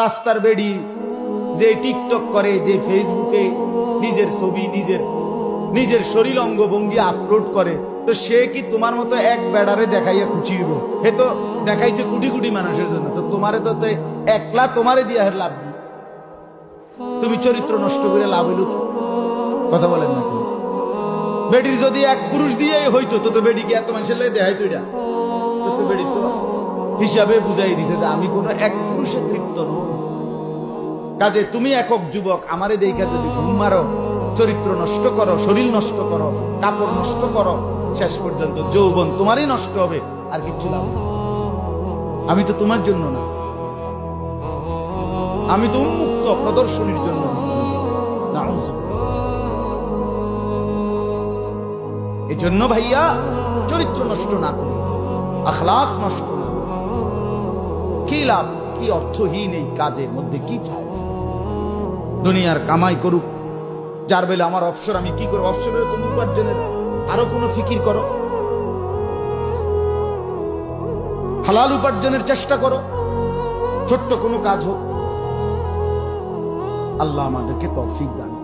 রাস্তার বেড়ি, যে টিকটক করে, যে ফেসবুকে নিজের ছবি, নিজের নিজের শরীর অঙ্গভঙ্গি আপলোড করে, তো সে কি তোমার মতো এক বেড়ারে দেখাইয়া হইব? হে তো দেখাইছে কোটি কোটি মানুষের জন্য, তো তোমারে তো একলা তোমারে দিয়া লাভ তুমি চরিত্র নষ্ট করে লাভ হইল কথা বলেন না? বেডির যদি এক পুরুষ দিয়েই হইতো, তো তো বেডি কি এত মানুষের লাগে দেখাইতো এটা। তো তো বেডি তো হিসাবে বুঝাই দিছে যে আমি কোনো এক পুরুষে তৃপ্ত নই। কাজে তুমি একক যুবক, আমারে দেখা যদি ঘুম মারো, চরিত্র নষ্ট করো, শরীর নষ্ট করো, কাপড় নষ্ট করো, শেষ পর্যন্ত যৌবন তোমারই নষ্ট হবে, আর কিচ্ছু না আমি তো তোমার জন্য না। আমি তো উন্মুক্ত প্রদর্শনীর জন্য এজন্য ভাইয়া, চরিত্র নষ্ট না করি, আখলাক নষ্ট না। কি লাভ? কি অর্থহীন এই কাজের মধ্যে কি ফায়দা? দুনিয়ার কামাই করুক। যার বেলে আমার অবসর, আমি কি করব? অবসরের তুমি উপার্জনের আরও কোনো ফিকির করো? হালাল উপার্জনের চেষ্টা করো? ছোট্ট কোনো কাজ হোক। আল্লাহ আমাদেরকে তৌফিক দান